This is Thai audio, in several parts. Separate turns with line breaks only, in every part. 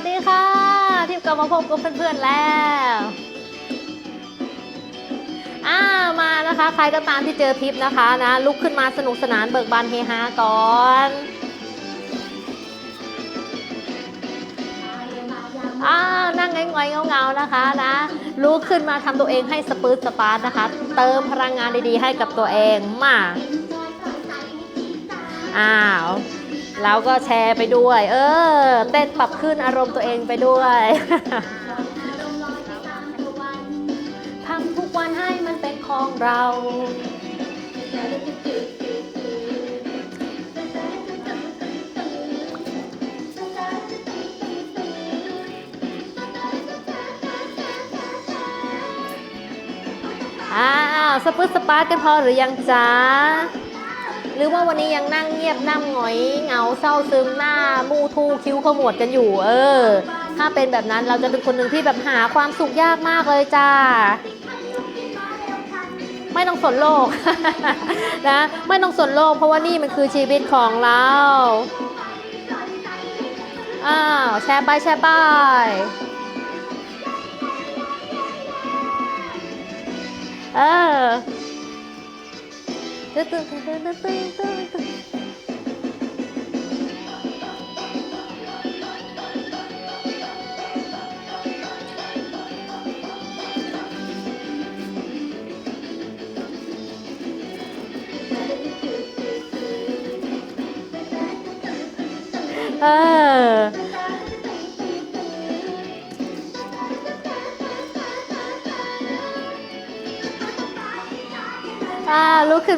สดีค่ะ ทิพย์กลับมาพบกับเพื่อนๆแล้วอ่ามานะคะ ใครก็ตามที่เจอทิพย์นะคะนะลุกขึ้นมาสนุกสนานเบิกบานเฮฮาก่อนอ่านั่งง่อยๆเงาๆนะคะนะลุกขึ้นมาทำตัวเองให้สปืดสปาร์ตนะคะ เติมพลังงานดีๆให้กับตัวเองมาอ้าว แล้วก็แชร์ไปด้วย เออ เต้นปรับขึ้นอารมณ์ตัวเองไปด้วย ทำทุกวันให้มันเป็นของเรา อ้าว สปืดสปาร์ตกันพอหรือยังจ๊ะ หรือว่าวันนี้ยังนั่งเงียบนั่งหงอยเหงาเศร้าซึมหน้ามูทูคิ้วขมวดกันอยู่ เออ ถ้าเป็นแบบนั้นเราจะเป็นคนหนึ่งที่แบบหาความสุขยากมากเลยจ้าไม่ต้องสนโลกนะไม่ต้องสนโลก เพราะว่านี่มันคือชีวิตของเราอ้าวแชร์ไปแชร์ไปเออ ตึ๊ดตึ๊ดตึ๊ดตึ๊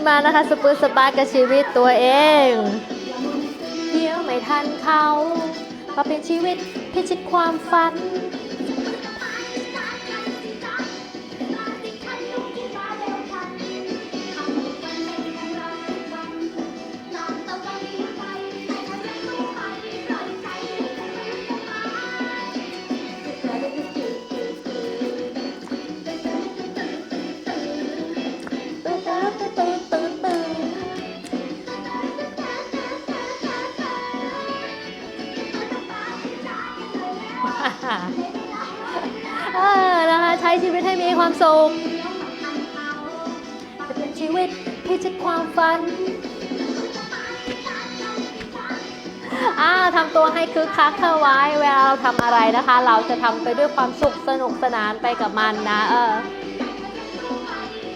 นมานะคะสปืนสปาร์กับชีวิตตัวเองเดี๋ยวไม่ทันเขาเพราะเป็นชีวิตพิชิตความฝัน สุข จะเป็นชีวิตพิชิตความฝัน อ่าทำตัวให้คึกคักเข้าไว้ เวลาเราทำอะไรนะคะ เราจะทำไปด้วยความสุขสนุกสนานไปกับมันนะ เออ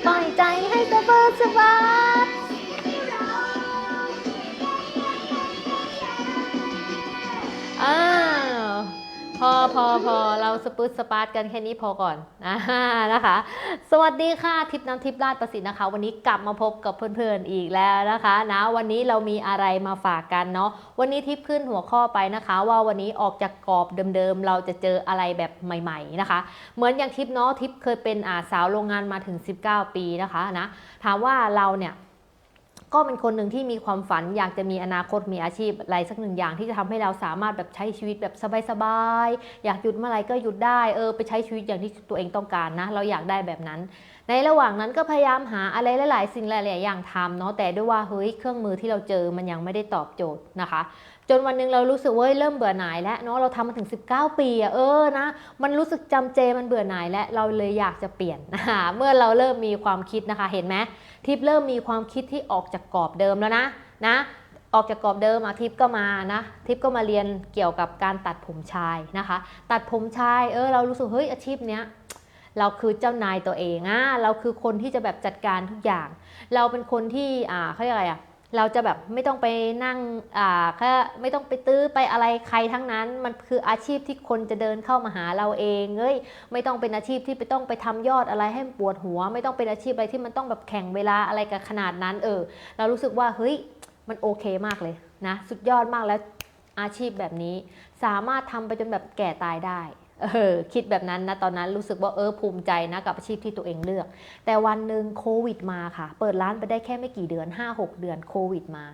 ปล่อยใจให้สบายสบาย พอพอพอเราสปืดสปาร์ตกันแค่นี้พอก่อนอ่านะคะ สวัสดีค่ะทิพน้ำทิพราชประสิทธิ์นะคะ วันนี้กลับมาพบกับเพื่อนๆอีกแล้วนะคะนะวันนี้เรามีอะไรมาฝากกันเนาะวันนี้ทิพขึ้นหัวข้อไปนะคะ ว่าวันนี้ออกจากกรอบเดิมๆเราจะเจออะไรแบบใหม่ๆนะคะ เหมือนอย่างทิพเนาะทิพเคยเป็นอาสาวโรงงานมาถึง 19 ปีนะคะนะถามว่าเราเนี่ย ก็เป็นคนหนึ่งที่มีความฝันอยากจะมีอนาคตมีอาชีพอะไรสักหนึ่งอย่างที่จะทำให้เราสามารถแบบใช้ชีวิตแบบสบายๆอยากหยุดเมื่อไหร่ก็หยุดได้เออไปใช้ชีวิตอย่างที่ตัวเองต้องการนะ เราอยากได้แบบนั้น ในระหว่างนั้นก็พยายามหาอะไรหลาย ๆ สิ่งหลาย ๆ อย่างทำเนาะแต่ด้วยว่าเฮ้ยเครื่องมือที่เราเจอมันยังไม่ได้ตอบโจทย์นะคะจนวันนึงเรารู้สึกว่าเฮ้ยเริ่มเบื่อหน่ายแล้วเนาะเราทำมาถึง 19 ปีอะเออนะมันรู้สึกจำเจมันเบื่อหน่ายแล้วเราเลยอยากจะเปลี่ยนนะคะเมื่อเราเริ่มมีความคิดนะคะเห็นไหม ทิปเริ่มมีความคิดที่ออกจากกรอบเดิมแล้วนะนะออกจากกรอบเดิมอาทิปก็มานะทิปก็มาเรียนเกี่ยวกับการตัดผมชายนะคะ ตัดผมชายเออเรารู้สึกเฮ้ยอาชีพเนี้ยเราคือเจ้านายตัวเองอะเราคือคนที่จะแบบจัดการทุกอย่าง เราเป็นคนที่อ่าเขาเรียกอะไรอะ เราจะแบบไม่ต้องไปนั่งอ่าแค่ไม่ต้องไปตื้อไปอะไรใครทั้งนั้น มันคืออาชีพที่คนจะเดินเข้ามาหาเราเองเอ้ยไม่ต้องเป็นอาชีพที่ไปต้องไปทำยอดอะไรให้ปวดหัว ไม่ต้องเป็นอาชีพอะไรที่มันต้องแบบแข่งเวลาอะไรกับขนาดนั้น เออ เรารู้สึกว่าเฮ้ยมันโอเคมากเลยนะ สุดยอดมากแล้วอาชีพแบบนี้ สามารถทำไปจนแบบแก่ตายได้ เออคิดแบบนั้นนะตอนนั้นรู้สึกว่าเออภูมิใจนะกับอาชีพที่ตัวเองเลือก แต่วันหนึ่งโควิดมาค่ะ เปิดร้านไปได้แค่ไม่กี่เดือน 5-6 เดือนโควิดมา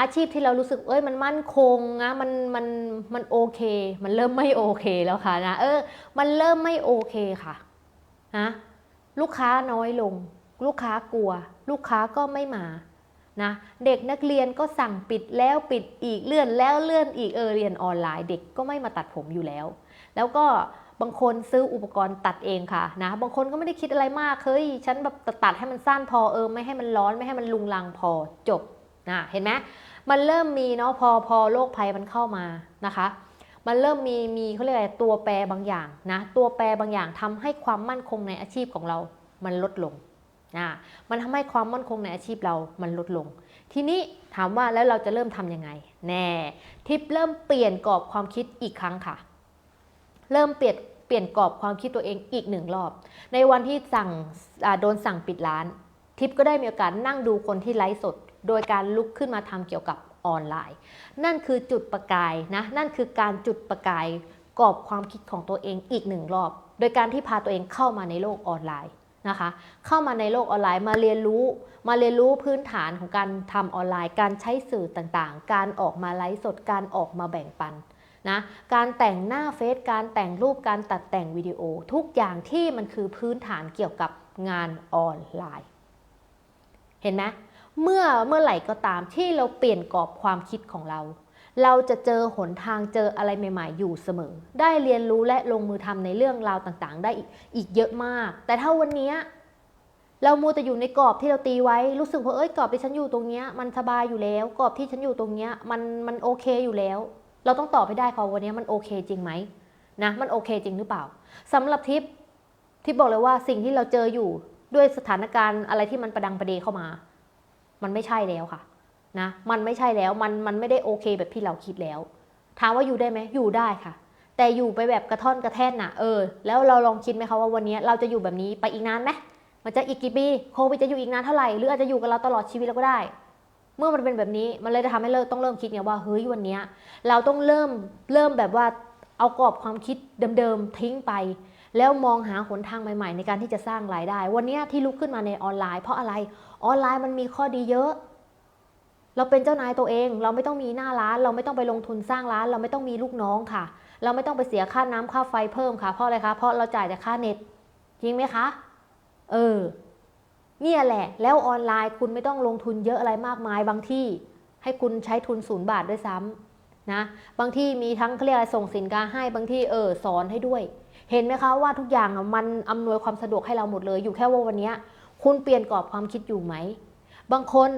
อาชีพที่เรารู้สึกเอ้ยมันมั่นคงนะมันมันมันโอเค มันเริ่มไม่โอเคแล้วค่ะนะเออ มันเริ่มไม่โอเคค่ะนะลูกค้าน้อยลง ลูกค้ากลัว ลูกค้าก็ไม่มานะเด็กนักเรียนก็สั่งปิดแล้วปิดอีกเลื่อนแล้วเลื่อนอีกเออเรียนออนไลน์ เด็กก็ไม่มาตัดผมอยู่แล้ว แล้วก็บางคนซื้ออุปกรณ์ตัดเองค่ะนะบางคนก็ไม่ได้คิดอะไรมากเฮ้ยฉันแบบตัดให้มันสั้นพอเออไม่ให้มันร้อนไม่ให้มันลุงลังพอจบนะเห็นไหมมันเริ่มมีเนาะพอพอโรคภัยมันเข้ามานะคะ มันเริ่มมีมีเขาเรียกอะไรตัวแปรบางอย่างนะตัวแปรบางอย่างทำให้ความมั่นคงในอาชีพของเรา มันลดลงนะมันทำให้ความมั่นคงในอาชีพเรา มันลดลง ทีนี้ถามว่าแล้วเราจะเริ่มทำยังไง แน่ทิปเริ่มเปลี่ยนกรอบความคิดอีกครั้งค่ะ เริ่มเปลี่ยนเปลี่ยนกรอบความคิดตัวเองอีกหนึ่งรอบ ในวันที่สั่งโดนสั่งปิดร้าน ทิปก็ได้มีโอกาสนั่งดูคนที่ไลฟ์สด โดยการลุกขึ้นมาทำเกี่ยวกับออนไลน์ นั่นคือจุดประกายนะ นั่นคือการจุดประกายกรอบความคิดของตัวเองอีกหนึ่งรอบ โดยการที่พาตัวเองเข้ามาในโลกออนไลน์นะคะ เข้ามาในโลกออนไลน์มาเรียนรู้ มาเรียนรู้พื้นฐานของการทำออนไลน์ การใช้สื่อต่างๆ การออกมาไลฟ์สด การออกมาแบ่งปัน นะการแต่งหน้าเฟซการแต่งรูปการตัดแต่งวิดีโอ ทุกอย่างที่มันคือพื้นฐานเกี่ยวกับงานออนไลน์ เห็นไหมเมื่อเมื่อไหร่ก็ตามที่เราเปลี่ยนกรอบความคิดของเรา เราจะเจอหนทางเจออะไรใหม่ ๆ อยู่เสมอ ได้เรียนรู้และลงมือทำในเรื่องราวต่างๆ ได้อีกอีกเยอะมาก แต่ถ้าวันนี้เรามัวแต่อยู่ในกรอบที่เราตีไว้ รู้สึกว่าเอ้ยกรอบที่ฉันอยู่ตรงเนี้ยมันสบายอยู่แล้ว กรอบที่ฉันอยู่ตรงเนี้ยมันมันโอเคอยู่แล้ว เราต้องตอบให้ได้ค่ะวันนี้มันโอเคจริงไหมนะมันโอเคจริงหรือเปล่าสำหรับทิปทิปบอกเลยว่าสิ่งที่เราเจออยู่ด้วยสถานการณ์อะไรที่มันประดังประเดเข้ามา มันไม่ใช่แล้วค่ะนะมันไม่ใช่แล้วมันมันไม่ได้โอเคแบบที่เราคิดแล้วถามว่าอยู่ได้ไหมอยู่ได้ค่ะ แต่อยู่ไปแบบกระท่อนกระแท่นน่ะเออแล้วเราลองคิดไหมคะว่าวันนี้เราจะอยู่แบบนี้ไปอีกนานไหมมันจะอีกกี่ปีโควิดจะอยู่อีกนานเท่าไหร่หรืออาจจะอยู่กับเราตลอดชีวิตเราก็ได้ เมื่อมันเป็นแบบนี้มันเลยจะทำให้เราต้องเริ่มคิดไงว่าเฮ้ยวันนี้เราต้องเริ่มเริ่มแบบว่าเอากรอบความคิดเดิมๆทิ้งไป แล้วมองหาหนทางใหม่ ๆ ในการที่จะสร้างรายได้ วันนี้ที่ลุกขึ้นมาในออนไลน์ เพราะอะไรออนไลน์มันมีข้อดีเยอะ เราเป็นเจ้านายตัวเอง เราไม่ต้องมีหน้าร้าน เราไม่ต้องไปลงทุนสร้างร้าน เราไม่ต้องมีลูกน้องค่ะ เราไม่ต้องไปเสียค่าน้ำค่าไฟเพิ่มค่ะเพราะอะไรคะเพราะเราจ่ายแต่ค่าเน็ตจริงไหมคะ เออ เนี่ยแหละ แล้วออนไลน์คุณไม่ต้องลงทุนเยอะอะไรมากมาย บางที่ให้คุณใช้ทุนศูนย์บาทด้วยซ้ำนะบางที่มีทั้งเขาเรียกอะไรส่งสินค้าให้บางที่เออสอนให้ด้วย เห็นไหมคะว่าทุกอย่างมันอำนวยความสะดวกให้เราหมดเลยอยู่แค่ว่าวันนี้คุณเปลี่ยนกรอบความคิดอยู่ไหม บางคน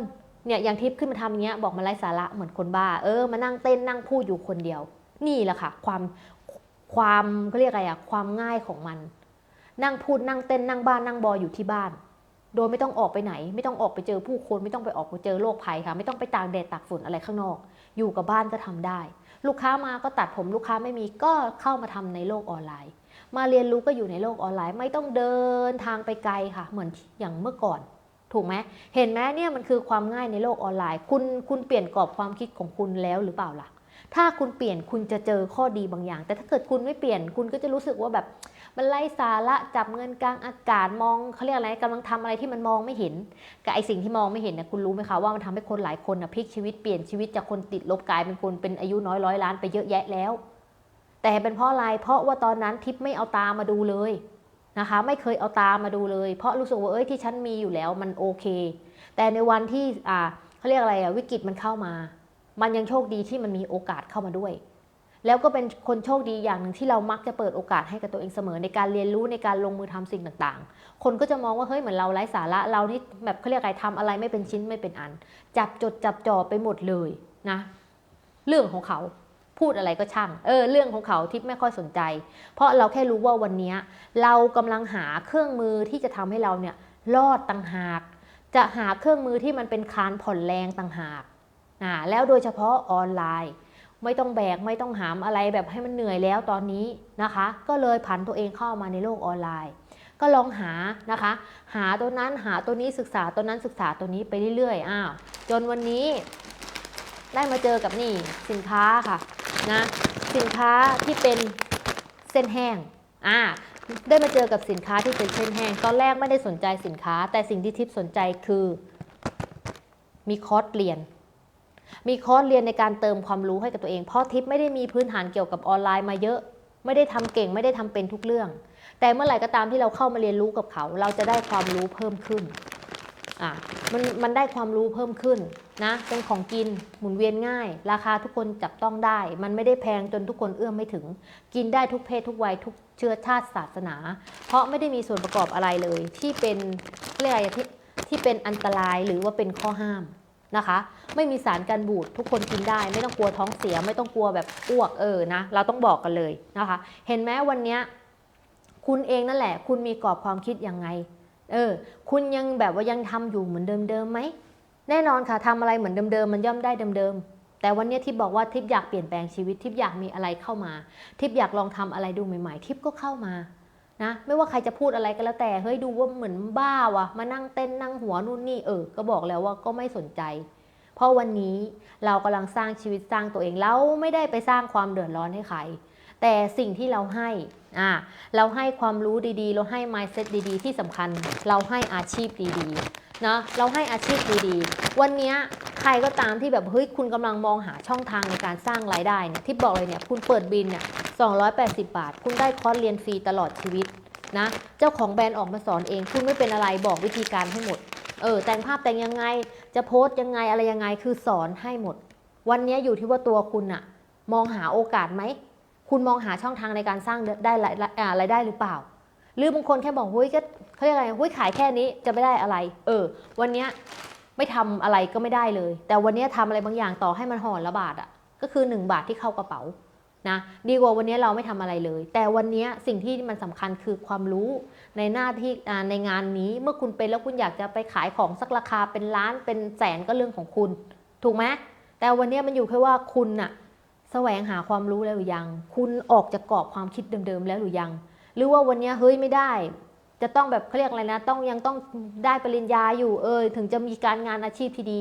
เนี่ยอย่างทิพย์ขึ้นมาทำอย่างเงี้ยบอกมาไร้สาระเหมือนคนบ้า เออมานั่งเต้นนั่งพูดอยู่คนเดียว นี่แหละค่ะ ความความเขาเรียกอะไรอะความง่ายของมัน นั่งพูดนั่งเต้นนั่งบ้านนั่งบออยู่ที่บ้าน โดยไม่ต้องออกไปไหน ไม่ต้องออกไปเจอผู้คนไม่ต้องไปออกไปเจอโรคภัยค่ะ ไม่ต้องไปตากแดดตากฝนอะไรข้างนอก อยู่กับบ้านก็ทำได้ ลูกค้ามาก็ตัดผมลูกค้าไม่มีก็เข้ามาทำในโลกออนไลน์ มาเรียนรู้ก็อยู่ในโลกออนไลน์ ไม่ต้องเดินทางไปไกลค่ะ เหมือนอย่างเมื่อก่อน ถูกไหมเห็นไหมเนี่ยมันคือความง่ายในโลกออนไลน์ คุณคุณเปลี่ยนกรอบความคิดของคุณแล้วหรือเปล่าล่ะ ถ้าคุณเปลี่ยนคุณจะเจอข้อดีบางอย่าง แต่ถ้าเกิดคุณไม่เปลี่ยนคุณก็จะรู้สึกว่าแบบมันไร้สาระจับเงินกลางอากาศมองเขาเรียกอะไรกำลังทำอะไรที่มันมองไม่เห็น กับไอสิ่งที่มองไม่เห็นเนี่ยคุณรู้ไหมคะว่ามันทำให้คนหลายคนนะพลิกชีวิตเปลี่ยนชีวิตจากคนติดลบกลายเป็นคนเป็นอายุน้อยร้อยล้านไปเยอะแยะแล้ว แต่เป็นเพราะอะไรเพราะว่าตอนนั้นทิปไม่เอาตามาดูเลยนะคะ ไม่เคยเอาตามาดูเลย เพราะรู้สึกว่าเอ้ยที่ฉันมีอยู่แล้วมันโอเค แต่ในวันที่อ่าเขาเรียกอะไรอะวิกฤตมันเข้ามา มันยังโชคดีที่มันมีโอกาสเข้ามาด้วย แล้วก็เป็นคนโชคดีอย่างหนึ่งที่เรามักจะเปิดโอกาสให้กับตัวเองเสมอในการเรียนรู้ในการลงมือทำสิ่งต่างๆ คนก็จะมองว่าเฮ้ยเหมือนเราไร้สาระเรานี่แบบเขาเรียกอะไรทำอะไรไม่เป็นชิ้นไม่เป็นอัน จับจดจับจ่อไปหมดเลยนะ เรื่องของเขาพูดอะไรก็ช่าง เออ เรื่องของเขาทิพย์ไม่ค่อยสนใจ เพราะเราแค่รู้ว่าวันนี้เรากำลังหาเครื่องมือที่จะทำให้เราเนี่ยรอดต่างหาก จะหาเครื่องมือที่มันเป็นคานผ่อนแรงต่างหาก อ่าแล้วโดยเฉพาะออนไลน์ ไม่ต้องแบกไม่ต้องหามอะไรแบบให้มันเหนื่อยแล้วตอนนี้นะคะ ก็เลยผันตัวเองเข้ามาในโลกออนไลน์ ก็ลองหานะคะ หาตัวนั้นหาตัวนี้ศึกษาตัวนั้นศึกษาตัวนี้ไปเรื่อยๆอ้าวจนวันนี้ ได้มาเจอกับนี่สินค้าค่ะนะสินค้าที่เป็นเส้นแห้งอ่าได้มาเจอกับสินค้าที่เป็นเส้นแห้ง ตอนแรกไม่ได้สนใจสินค้า แต่สิ่งที่ทิพย์สนใจคือ มีคอร์สเรียน มีคอร์สเรียนในการเติมความรู้ให้กับตัวเอง เพราะทิพย์ไม่ได้มีพื้นฐานเกี่ยวกับออนไลน์มาเยอะ ไม่ได้ทำเก่งไม่ได้ทำเป็นทุกเรื่อง แต่เมื่อไหร่ก็ตามที่เราเข้ามาเรียนรู้กับเขา เราจะได้ความรู้เพิ่มขึ้นอะมันมันได้ความรู้เพิ่มขึ้นนะเป็นของกินหมุนเวียนง่าย ราคาทุกคนจับต้องได้ มันไม่ได้แพงจนทุกคนเอื้อมไม่ถึง กินได้ทุกเพศทุกวัยทุกเชื้อชาติศาสนา เพราะไม่ได้มีส่วนประกอบอะไรเลย ที่เป็นเรียกอะไรที่ที่เป็นอันตรายหรือว่าเป็นข้อห้าม นะคะ ไม่มีสารกันบูดทุกคนกินได้ ไม่ต้องกลัวท้องเสีย ไม่ต้องกลัวแบบอ้วกเออนะ เราต้องบอกกันเลยนะคะ เห็นไหมวันนี้คุณเองนั่นแหละ คุณมีกรอบความคิดยังไง เออ คุณยังแบบว่ายังทำอยู่เหมือนเดิมๆไหมแน่นอนค่ะทำอะไรเหมือนเดิมๆมันย่อมได้เดิมๆแต่วันนี้ทิพย์บอกว่าทิพย์อยากเปลี่ยนแปลงชีวิตทิพย์อยากมีอะไรเข้ามา ทิพย์อยากลองทำอะไรดูใหม่ ๆ ทิพย์ก็เข้ามา นะไม่ว่าใครจะพูดอะไรก็แล้วแต่เฮ้ยดูว่าเหมือนบ้าวะมานั่งเต้นนั่งหัวนู่นนี่เออ ก็บอกแล้วว่าก็ไม่สนใจ เพราะวันนี้เรากำลังสร้างชีวิตสร้างตัวเองเราไม่ได้ไปสร้างความเดือดร้อนให้ใคร แต่สิ่งที่เราให้อ่าเราให้ความรู้ดีๆ เราให้ mindset ดีๆ ที่สำคัญ เราให้อาชีพดีๆนะเราให้อาชีพดีๆ วันนี้ใครก็ตามที่แบบเฮ้ยคุณกำลังมองหาช่องทางในการสร้างรายได้เนี่ยที่บอกเลยเนี่ยคุณเปิดบินเนี่ย 280 บาท คุณได้คอร์สเรียนฟรีตลอดชีวิตนะ เจ้าของแบรนด์ออกมาสอนเอง คุณไม่เป็นอะไรบอกวิธีการให้หมด เออ แต่งภาพแต่งยังไง จะโพสต์ยังไงอะไรยังไง คือสอนให้หมด วันนี้อยู่ที่ว่าตัวคุณอะมองหาโอกาสไหม คุณมองหาช่องทางในการสร้างได้รายอ่ารายได้หรือเปล่า หรือบางคนแค่บอกเฮ้ยก็เขาเรียกอะไรเฮ้ยขายแค่นี้จะไม่ได้อะไร เออ วันนี้ไม่ทำอะไรก็ไม่ได้เลย แต่วันนี้ยทำอะไรบางอย่างต่อให้มันห่อละบาทอะก็คือ 1 บาทที่เข้ากระเป๋า นะดีกว่าวันนี้เราไม่ทำอะไรเลย แต่วันนี้สิ่งที่มันสำคัญคือความรู้ในหน้าที่ในงานนี้เมื่อคุณเป็นแล้วคุณอยากจะไปขายของสักราคาเป็นล้านเป็นแสนก็เรื่องของคุณ ถูกไหมแต่วันนี้มันอยู่แค่ว่าคุณน่ะแสวงหาความรู้แล้วหรือยัง คุณออกจากกรอบความคิดเดิมๆแล้วหรือยัง หรือว่าวันนี้เฮ้ยไม่ได้ จะต้องแบบเขาเรียกอะไรนะ ต้องยังต้องได้ปริญญาอยู่เออถึงจะมีการงานอาชีพที่ดี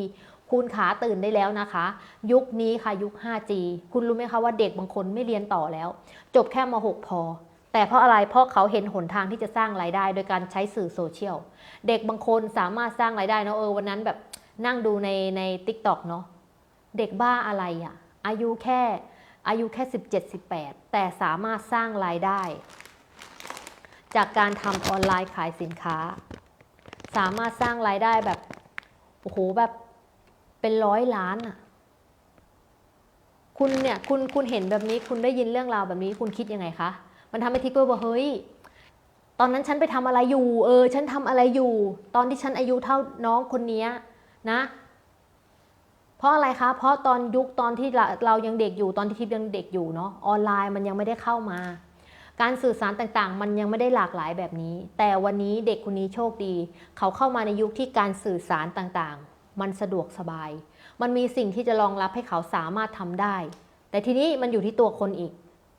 คุณขาตื่นได้แล้วนะคะ ยุคนี้ค่ะยุค 5G คุณรู้ไหมคะว่าเด็กบางคนไม่เรียนต่อแล้ว จบแค่ม .6 พอ แต่เพราะอะไรเพราะเขาเห็นหนทางที่จะสร้างรายได้ โดยการใช้สื่อโซเชียลเด็กบางคนสามารถสร้างรายได้เนะเออวันนั้นแบบนั่งดูในใน t ิ k t o k เนาะเด็กบ้าอะไรอะ่ะอายุแค่อายุแค่ 17 18 แต่สามารถสร้างรายได้ จากการทำออนไลน์ขายสินค้า สามารถสร้างรายได้แบบโอ้โหแบบ เป็นร้อยล้านอะ คุณเนี่ยคุณคุณเห็นแบบนี้คุณได้ยินเรื่องราวแบบนี้คุณคิดยังไงคะ มันทำให้ทิกเกอร์บอกเฮ้ย ตอนนั้นฉันไปทำอะไรอยู่ เออ ฉันทำอะไรอยู่ ตอนที่ฉันอายุเท่าน้องคนนี้นะ เพราะอะไรคะ เพราะตอนยุคตอนที่เรายังเด็กอยู่ตอนที่ทิพย์ยังเด็กอยู่เนาะออนไลน์มันยังไม่ได้เข้ามาการสื่อสารต่างๆ มันยังไม่ได้หลากหลายแบบนี้ แต่วันนี้เด็กคนนี้โชคดี เขาเข้ามาในยุคที่การสื่อสารต่างๆ มันสะดวกสบาย มันมีสิ่งที่จะรองรับให้เขาสามารถทำได้ แต่ทีนี้มันอยู่ที่ตัวคนอีก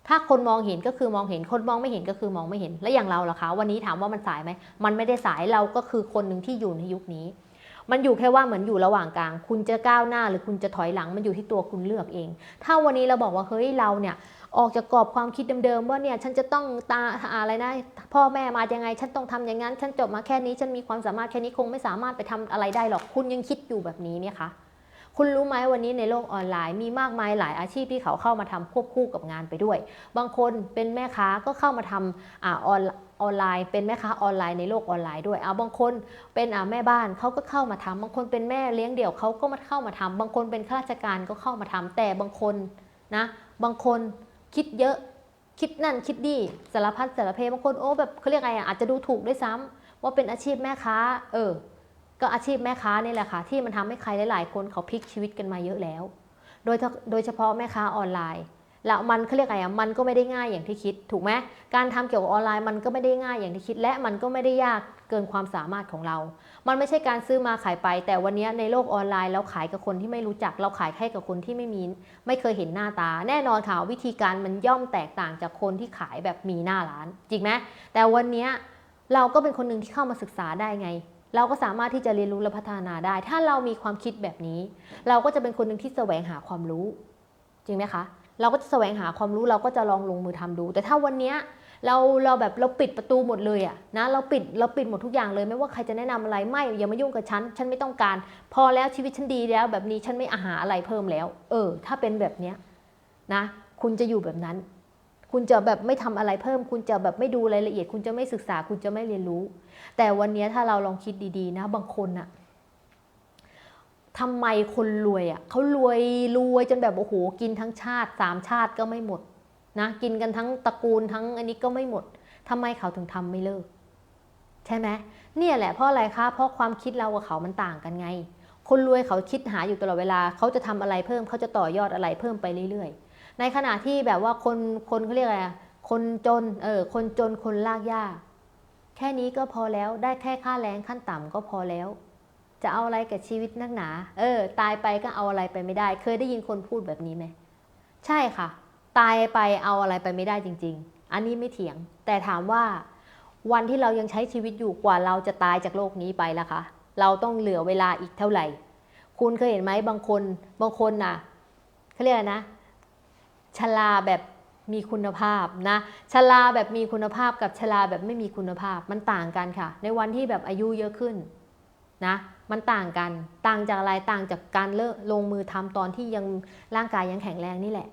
ถ้าคนมองเห็นก็คือมองเห็น คนมองไม่เห็นก็คือมองไม่เห็น และอย่างเราล่ะคะ วันนี้ถามว่ามันสายไหม มันไม่ได้สายเราก็คือคนหนึ่งที่อยู่ในยุคนี้ มันอยู่แค่ว่าเหมือนอยู่ระหว่างกลาง คุณจะก้าวหน้าหรือคุณจะถอยหลัง มันอยู่ที่ตัวคุณเลือกเอง ถ้าวันนี้เราบอกว่าเฮ้ยเราเนี่ย ออกจากกรอบความคิดเดิมๆว่าเนี่ยฉันจะต้องตาอะไรนะพ่อแม่มายังไง ฉันต้องทำอย่างนั้น ฉันจบมาแค่นี้ ฉันมีความสามารถแค่นี้คงไม่สามารถไปทำอะไรได้หรอกคุณยังคิดอยู่แบบนี้เนี่ยคะคุณรู้ไหมวันนี้ในโลกออนไลน์มีมากมายหลายอาชีพที่เขาเข้ามาทำควบคู่กับงานไปด้วย บางคนเป็นแม่ค้าก็เข้ามาทำอ่าออนออนไลน์ เป็นแม่ค้าออนไลน์ในโลกออนไลน์ด้วยเอาบางคนเป็นอ่าแม่บ้านเขาก็เข้ามาทำบางคนเป็นแม่เลี้ยงเดี่ยวเขาก็มาเข้ามาทำบางคนเป็นข้าราชการก็เข้ามาทำแต่บางคนนะบางคน คิดเยอะคิดนั่นคิดดีสารพัดสารเพบางคนโอ้แบบเขาเรียกไงอะอาจจะดูถูกด้วยซ้ำว่าเป็นอาชีพแม่ค้า เออ ก็อาชีพแม่ค้านี่แหละค่ะ ที่มันทำให้ใครหลาย ๆ คนเขาพลิกชีวิตกันมาเยอะแล้ว โดยโดยเฉพาะแม่ค้าออนไลน์ แล้วมันเขาเรียกไงอะมันก็ไม่ได้ง่ายอย่างที่คิด ถูกไหมการทำเกี่ยวกับออนไลน์มันก็ไม่ได้ง่ายอย่างที่คิด และมันก็ไม่ได้ยากเกินความสามารถของเรา มันไม่ใช่การซื้อมาขายไป แต่วันนี้ในโลกออนไลน์เราขายกับคนที่ไม่รู้จัก เราขายให้กับคนที่ไม่มี ไม่เคยเห็นหน้าตา แน่นอนค่ะวิธีการมันย่อมแตกต่างจากคนที่ขายแบบมีหน้าร้าน จริงไหมแต่วันนี้เราก็เป็นคนหนึ่งที่เข้ามาศึกษาได้ไง เราก็สามารถที่จะเรียนรู้และพัฒนาได้ ถ้าเรามีความคิดแบบนี้ เราก็จะเป็นคนหนึ่งที่แสวงหาความรู้ จริงไหมคะ เราก็จะแสวงหาความรู้เราก็จะลองลงมือทำดู แต่ถ้าวันเนี้ยเราเราแบบเราปิดประตูหมดเลยอะนะเราปิดเราปิดหมดทุกอย่างเลย ไม่ว่าใครจะแนะนำอะไรไม่อย่ามายุ่งกับฉันฉันไม่ต้องการ พอแล้วชีวิตฉันดีแล้ว แบบนี้ฉันไม่อาหาอะไรเพิ่มแล้ว เออ ถ้าเป็นแบบเนี้ยนะ คุณจะอยู่แบบนั้น คุณจะแบบไม่ทำอะไรเพิ่ม คุณจะแบบไม่ดูรายละเอียด คุณจะไม่ศึกษา คุณจะไม่เรียนรู้ แต่วันนี้ถ้าเราลองคิดดีๆนะ บางคนอะ ทำไมคนรวยอะเขารวยรวยจนแบบโอ้โหกินทั้งชาติสามชาติก็ไม่หมดนะกินกันทั้งตระกูลทั้งอันนี้ก็ไม่หมดทำไมเขาถึงทำไม่เลิก ใช่ไหมเนี่ยแหละเพราะอะไรคะเพราะความคิดเรากับเขามันต่างกันไง คนรวยเขาคิดหาอยู่ตลอดเวลาเขาจะทำอะไรเพิ่มเขาจะต่อยอดอะไรเพิ่มไปเรื่อยๆ ในขณะที่แบบว่าคนคนเขาเรียกอะไรคนจนเออคนจนคนลากย่าแค่นี้ก็พอแล้วได้แค่ค่าแรงขั้นต่ำก็พอแล้ว จะเอาอะไรกับชีวิตนักหนา เออ ตายไปก็เอาอะไรไปไม่ได้ เคยได้ยินคนพูดแบบนี้ไหม ใช่ค่ะ ตายไปเอาอะไรไปไม่ได้จริง ๆ อันนี้ไม่เถียง แต่ถามว่า วันที่เรายังใช้ชีวิตอยู่กว่าเราจะตายจากโลกนี้ไปล่ะคะ เราต้องเหลือเวลาอีกเท่าไหร่ คุณเคยเห็นไหมบางคน บางคนน่ะเขาเรียกนะชราแบบมีคุณภาพนะชราแบบมีคุณภาพกับชราแบบไม่มีคุณภาพมันต่างกันค่ะ ในวันที่แบบอายุเยอะขึ้นนะ มันต่างกัน ต่างจากอะไร ต่างจากการเลิกลงมือทำตอนที่ยังร่างกายยังแข็งแรงนี่แหละ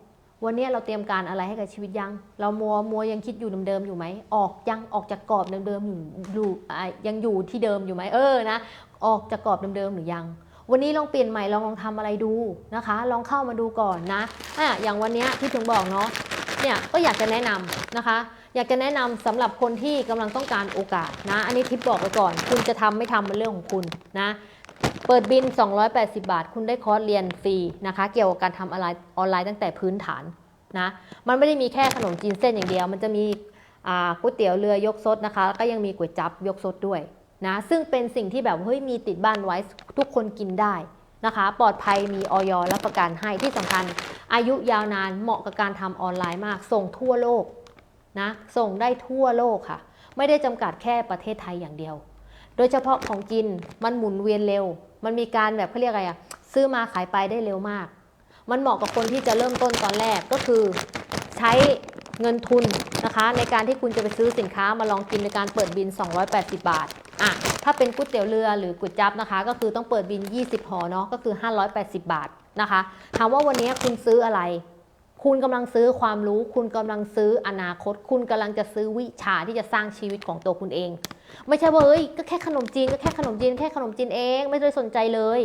วันนี้เราเตรียมการอะไรให้กับชีวิตยัง เรามัวมัวยังคิดอยู่เดิมๆอยู่ไหม ออกยังออกจากกรอบเดิมๆอยู่อยู่ยังอยู่ที่เดิมอยู่ไหมเออนะ ออกจากกรอบเดิมๆหรือยัง วันนี้ลองเปลี่ยนใหม่ลองลองทำอะไรดูนะคะ ลองเข้ามาดูก่อนนะอะอย่างวันนี้ที่ถึงบอกเนาะเนี่ยก็อยากจะแนะนำนะคะ อยากจะแนะนำสำหรับคนที่กำลังต้องการโอกาสนะ อันนี้ทิปบอกไว้ก่อน คุณจะทำไม่ทำเป็นเรื่องของคุณนะ เปิดบิน 280 บาท คุณได้คอร์สเรียนฟรีนะคะ เกี่ยวกับการทำอะไรออนไลน์ตั้งแต่พื้นฐานนะ มันไม่ได้มีแค่ขนมจีนเส้นอย่างเดียว มันจะมีก๋วยเตี๋ยวเรือยกซดนะคะ แล้วก็ยังมีก๋วยจับยกซดด้วยนะ ซึ่งเป็นสิ่งที่แบบเฮ้ยมีติดบ้านไว้ทุกคนกินได้นะคะ ปลอดภัยมีออยรับประกันให้ที่สำคัญอายุยาวนานเหมาะกับการทำออนไลน์มาก ส่งทั่วโลก นะส่งได้ทั่วโลกค่ะ ไม่ได้จำกัดแค่ประเทศไทยอย่างเดียว โดยเฉพาะของกินมันหมุนเวียนเร็ว มันมีการแบบเขาเรียกอะไรอะซื้อมาขายไปได้เร็วมาก มันเหมาะกับคนที่จะเริ่มต้นตอนแรกก็คือใช้เงินทุนนะคะ ในการที่คุณจะไปซื้อสินค้ามาลองกินในการเปิดบิน 280 บาทอะถ้าเป็นก๋วยเตี๋ยวเรือหรือก๋วยจั๊บนะคะ ก็คือต้องเปิดบิน 20ห่อเนาะก็คือ 580 บาทนะคะถามว่าวันนี้คุณซื้ออะไร คุณกำลังซื้อความรู้ คุณกำลังซื้ออนาคต คุณกำลังจะซื้อวิชาที่จะสร้างชีวิตของตัวคุณเอง ไม่ใช่ว่าเฮ้ยก็แค่ขนมจีนก็แค่ขนมจีนแค่ขนมจีนเอง ไม่ได้สนใจเลย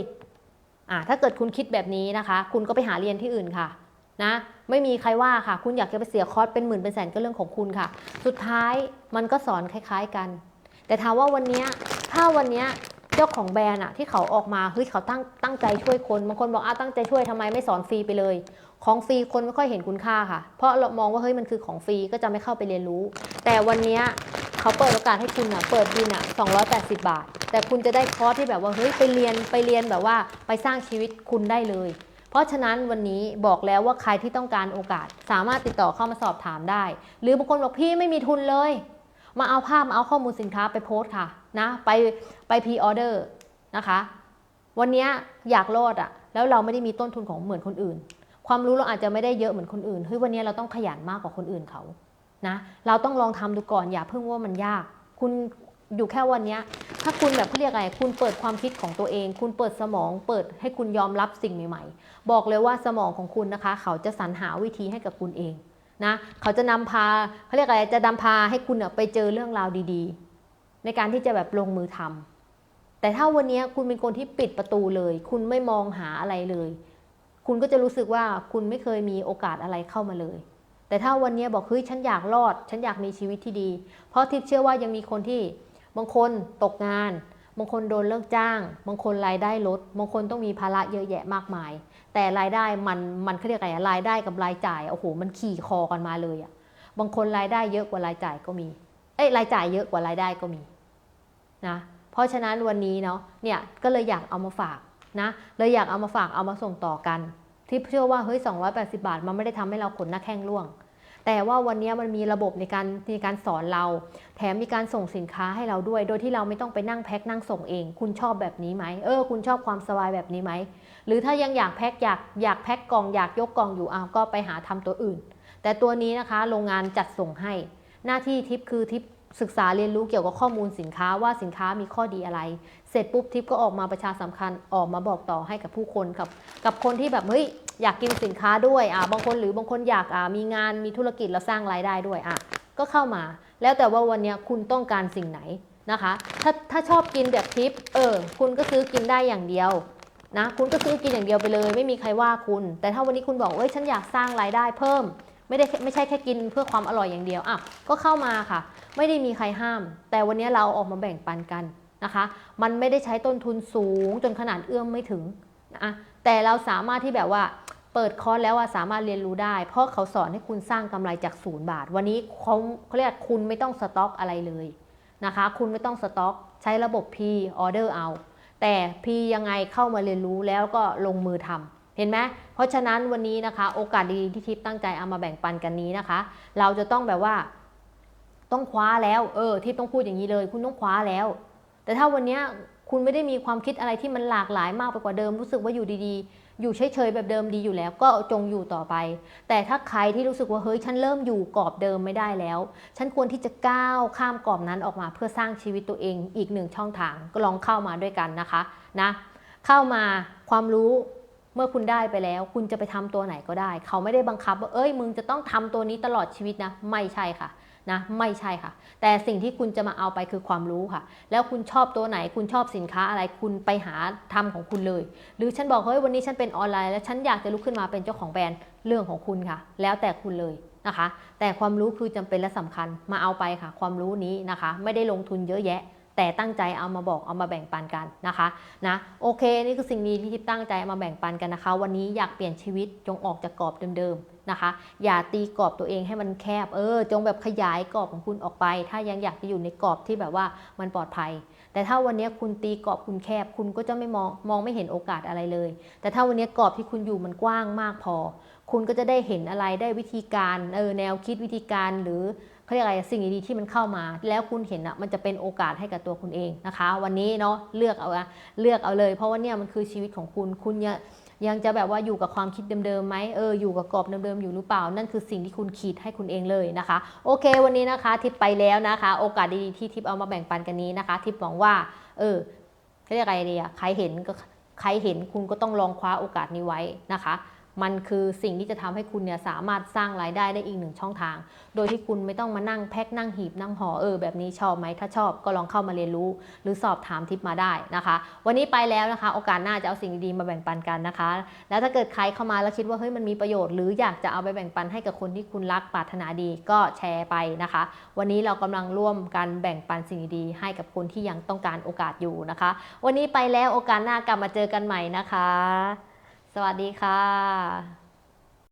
อะถ้าเกิดคุณคิดแบบนี้นะคะ คุณก็ไปหาเรียนที่อื่นค่ะนะไม่มีใครว่าค่ะ คุณอยากจะไปเสียคอร์สเป็นหมื่นเป็นแสนก็เรื่องของคุณค่ะ สุดท้ายมันก็สอนคล้าย ๆกัน แต่ถามว่าวันนี้ถ้าวันนี้เจ้าของแบรนด์อะที่เขาออกมาเฮ้ยเขาตั้งตั้งใจช่วยคนบางคนบอกอ้าตั้งใจช่วยทำไมไม่สอนฟรีไปเลย ของฟรีคนไม่ค่อยเห็นคุณค่าค่ะ เพราะเรามองว่าเฮ้ยมันคือของฟรีก็จะไม่เข้าไปเรียนรู้ แต่วันนี้เขาเปิดโอกาสให้คุณอะเปิดบินอะ280 บาท แต่คุณจะได้คอร์สที่แบบว่าเฮ้ยไปเรียนไปเรียนแบบว่าไปสร้างชีวิตคุณได้เลย เพราะฉะนั้นวันนี้บอกแล้วว่าใครที่ต้องการโอกาสสามารถติดต่อเข้ามาสอบถามได้ หรือบางคนบอกพี่ไม่มีทุนเลย มาเอาภาพมาเอาข้อมูลสินค้าไปโพสต์ค่ะนะไปไปพรีออเดอร์นะคะ วันนี้อยากรอดอะแล้วเราไม่ได้มีต้นทุนของเหมือนคนอื่น ความรู้เราอาจจะไม่ได้เยอะเหมือนคนอื่นเฮ้ยวันนี้เราต้องขยันมากกว่าคนอื่นเขานะเราต้องลองทำดูก่อนอย่าเพิ่งว่ามันยาก คุณอยู่แค่วันนี้ถ้าคุณแบบเขาเรียกอะไร คุณเปิดความคิดของตัวเอง คุณเปิดสมอง เปิดให้คุณยอมรับสิ่งใหม่ๆ บอกเลยว่าสมองของคุณนะคะ เขาจะสรรหาวิธีให้กับคุณเองนะเขาจะนำพาเขาเรียกอะไรจะนำพาให้คุณไปเจอเรื่องราวดีๆ ในการที่จะแบบลงมือทำแต่ถ้าวันนี้คุณเป็นคนที่ปิดประตูเลย คุณไม่มองหาอะไรเลย คุณก็จะรู้สึกว่าคุณไม่เคยมีโอกาสอะไรเข้ามาเลย แต่ถ้าวันนี้บอกเฮ้ยฉันอยากรอด ฉันอยากมีชีวิตที่ดี เพราะทิพย์เชื่อว่ายังมีคนที่บางคนตกงาน บางคนโดนเลิกจ้าง บางคนรายได้ลด บางคนต้องมีภาระเยอะแยะมากมาย แต่รายได้มันมันเขาเรียกอะไรรายได้กับรายจ่ายโอ้โหมันขี่คอกันมาเลยอะบางคนรายได้เยอะกว่ารายจ่ายก็มี เอ้ยรายจ่ายเยอะกว่ารายได้ก็มีนะเพราะฉะนั้นวันนี้เนาะเนี่ยก็เลยอยากเอามาฝาก นะเลยอยากเอามาฝากเอามาส่งต่อกัน ที่เชื่อว่าเฮ้ย 280 บาท มันไม่ได้ทำให้เราขนหน้าแข้งร่วง แต่ว่าวันนี้มันมีระบบในการในการสอนเรา แถมมีการส่งสินค้าให้เราด้วย โดยที่เราไม่ต้องไปนั่งแพ็คนั่งส่งเอง คุณชอบแบบนี้ไหมเออคุณชอบความสบายแบบนี้ไหมหรือถ้ายังอยากแพ็คอยากอยากแพ็คกล่องอยากยกกล่องอยู่อ้าวก็ไปหาทำตัวอื่น แต่ตัวนี้นะคะโรงงานจัดส่งให้หน้าที่ทิปคือทิป ศึกษาเรียนรู้เกี่ยวกับข้อมูลสินค้าว่าสินค้ามีข้อดีอะไร เสร็จปุ๊บทิปก็ออกมาประชาสัมพันธ์ออกมาบอกต่อให้กับผู้คนกับ กับคนที่แบบเฮ้ยอยากกินสินค้าด้วยอ่าบางคนหรือบางคนอยากอ่ามีงานมีธุรกิจแล้วสร้างรายได้ด้วยอะก็เข้ามา แล้วแต่ว่าวันนี้คุณต้องการสิ่งไหนนะคะ ถ้าถ้าชอบกินแบบทิปเออ คุณก็ซื้อกินได้อย่างเดียวนะคุณก็ซื้อกินอย่างเดียวไปเลย ไม่มีใครว่าคุณ แต่ถ้าวันนี้คุณบอกเอ้ยฉันอยากสร้างรายได้เพิ่ม ไม่ได้ไม่ใช่แค่กินเพื่อความอร่อยอย่างเดียวอะก็เข้ามาค่ะ ไม่ได้มีใครห้าม แต่วันนี้เราออกมาแบ่งปันกันนะคะ มันไม่ได้ใช้ต้นทุนสูงจนขนาดเอื้อมไม่ถึงนะแต่เราสามารถที่แบบว่าเปิดคอร์สแล้วว่าสามารถเรียนรู้ได้ เพราะเขาสอนให้คุณสร้างกำไรจากศูนย์บาท วันนี้เขาเขาเรียกคุณไม่ต้องสต็อกอะไรเลยนะคะ คุณไม่ต้องสต็อก ใช้ระบบ P ออเดอร์เอา แต่พียังไงเข้ามาเรียนรู้แล้วก็ลงมือทำเห็นไหม ราะฉะนั้นวันนี้นะคะ โอกาสดีที่ทิพย์ตั้งใจเอามาแบ่งปันกันนี้นะคะ เราจะต้องแบบว่า ต้องคว้าแล้ว เออทิพต้องพูดอย่างนี้เลย คุณต้องคว้าแล้ว แต่ถ้าวันนี้คุณไม่ได้มีความคิดอะไรที่มันหลากหลายมากไปกว่าเดิมรู้สึกว่าอยู่ดีๆ อยู่เฉยๆแบบเดิมดีอยู่แล้ว ก็จงอยู่ต่อไป แต่ถ้าใครที่รู้สึกว่าเฮ้ยฉันเริ่มอยู่กรอบเดิมไม่ได้แล้ว ฉันควรที่จะก้าวข้ามกรอบนั้นออกมา เพื่อสร้างชีวิตตัวเองอีกหนึ่งช่องทางก็ลองเข้ามาด้วยกันนะคะนะ เข้ามาความรู้ เมื่อคุณได้ไปแล้ว คุณจะไปทำตัวไหนก็ได้ เขาไม่ได้บังคับว่าเอ้ยมึงจะต้องทำตัวนี้ตลอดชีวิตนะไม่ใช่ค่ะนะไม่ใช่ค่ะ แต่สิ่งที่คุณจะมาเอาไปคือความรู้ค่ะ แล้วคุณชอบตัวไหน คุณชอบสินค้าอะไรคุณไปหาทำของคุณเลย หรือฉันบอกเฮ้ยวันนี้ฉันเป็นออนไลน์แล้วฉันอยากจะลุกขึ้นมาเป็นเจ้าของแบรนด์เรื่องของคุณค่ะ แล้วแต่คุณเลยนะคะ แต่ความรู้คือจำเป็นและสำคัญมาเอาไปค่ะ ความรู้นี้นะคะ ไม่ได้ลงทุนเยอะแยะ แต่ตั้งใจเอามาบอกเอามาแบ่งปันกันนะคะนะโอเคนี่คือสิ่งนี้ที่ทิพย์ตั้งใจเอามาแบ่งปันกันนะคะ วันนี้อยากเปลี่ยนชีวิตจงออกจากกรอบเดิมๆนะคะ อย่าตีกรอบตัวเองให้มันแคบเออ จงแบบขยายกรอบของคุณออกไป ถ้ายังอยากจะอยู่ในกรอบที่แบบว่ามันปลอดภัย แต่ถ้าวันนี้คุณตีกรอบคุณแคบ คุณก็จะไม่มองมองไม่เห็นโอกาสอะไรเลย แต่ถ้าวันนี้กรอบที่คุณอยู่มันกว้างมากพอ คุณก็จะได้เห็นอะไรได้วิธีการเออแนวคิดวิธีการหรือเขาเรียกอะไรสิ่งดีๆที่มันเข้ามา แล้วคุณเห็นอะมันจะเป็นโอกาสให้กับตัวคุณเองนะคะ วันนี้เนาะเลือกเอาอะเลือกเอาเลย เพราะว่าเนี่ยมันคือชีวิตของคุณคุณยังยังจะแบบว่าอยู่กับความคิดเดิมๆไหมเอออยู่กับกรอบเดิมๆอยู่หรือเปล่า นั่นคือสิ่งที่คุณคิดให้คุณเองเลยนะคะ โอเค วันนี้นะคะทิปไปแล้วนะคะ โอกาสดีๆที่ทิปเอามาแบ่งปันกันนี้นะคะ ทิปหวังว่า เออเขาเรียกอะไรดีอะใครเห็นก็ใครเห็นคุณก็ต้องลองคว้าโอกาสนี้ไว้นะคะ มันคือสิ่งที่จะทำให้คุณเนี่ยสามารถสร้างรายได้ได้อีกหนึ่งช่องทาง โดยที่คุณไม่ต้องมานั่งแพ็คนั่งหีบนั่งห่อเออแบบนี้ชอบไหมถ้าชอบก็ลองเข้ามาเรียนรู้ หรือสอบถามทิปมาได้นะคะ วันนี้ไปแล้วนะคะ โอกาสหน้าจะเอาสิ่งดีๆมาแบ่งปันกันนะคะ แล้วถ้าเกิดใครเข้ามาแล้วคิดว่าเฮ้ยมันมีประโยชน์หรืออยากจะเอาไปแบ่งปันให้กับคนที่คุณรักปรารถนาดีก็แชร์ไปนะคะ วันนี้เรากำลังร่วมกันแบ่งปันสิ่งดีๆให้กับคนที่ยังต้องการโอกาสอยู่นะคะ วันนี้ไปแล้วโอกาสหน้ากลับมาเจอกันใหม่นะคะ สวัสดีค่ะ